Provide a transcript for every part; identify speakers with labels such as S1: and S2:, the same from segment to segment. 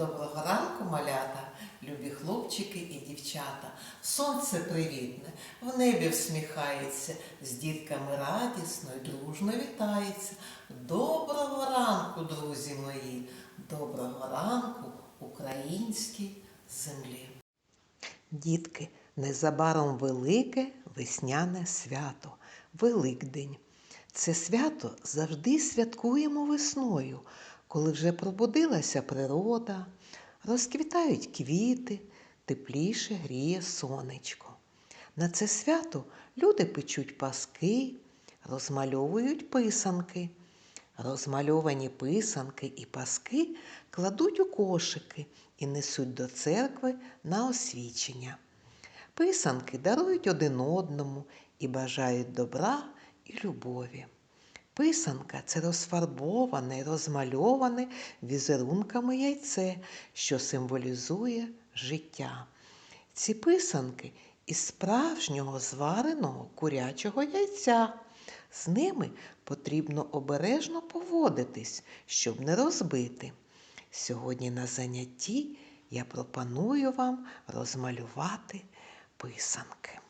S1: Доброго ранку, малята, любі хлопчики і дівчата. Сонце привітне, в небі всміхається, з дітками радісно й дружно вітається. Доброго ранку, друзі мої, доброго ранку, українській землі. Дітки, незабаром велике весняне свято, Великдень. Це свято завжди святкуємо весною, коли вже пробудилася природа, розквітають квіти, тепліше гріє сонечко. На це свято люди печуть паски, розмальовують писанки. Розмальовані писанки і паски кладуть у кошики і несуть до церкви на освічення. Писанки дарують один одному і бажають добра і любові. Писанка це розфарбоване розмальоване візерунками яйце, що символізує життя. Ці писанки із справжнього звареного курячого яйця. З ними потрібно обережно поводитись, щоб не розбити. Сьогодні на занятті я пропоную вам розмалювати писанки.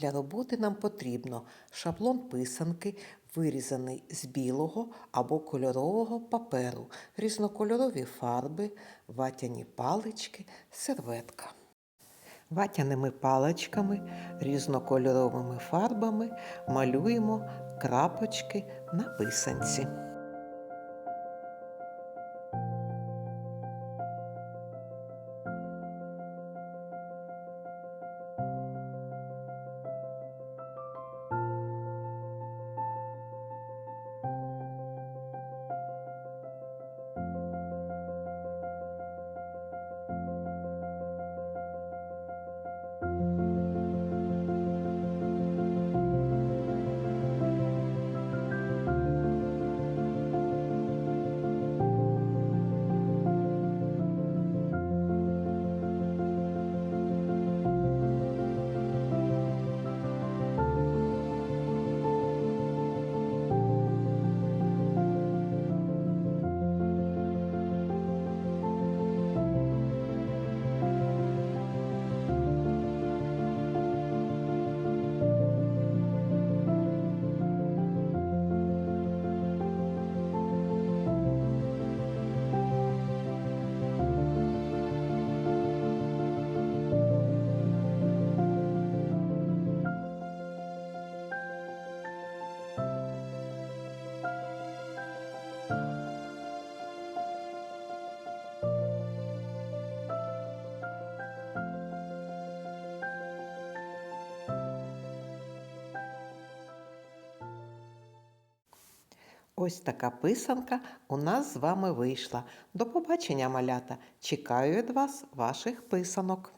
S1: Для роботи нам потрібно шаблон писанки, вирізаний з білого або кольорового паперу, різнокольорові фарби, ватяні палички, серветка. Ватяними паличками, різнокольоровими фарбами малюємо крапочки на писанці. Ось така писанка у нас з вами вийшла. До побачення, малята! Чекаю від вас ваших писанок.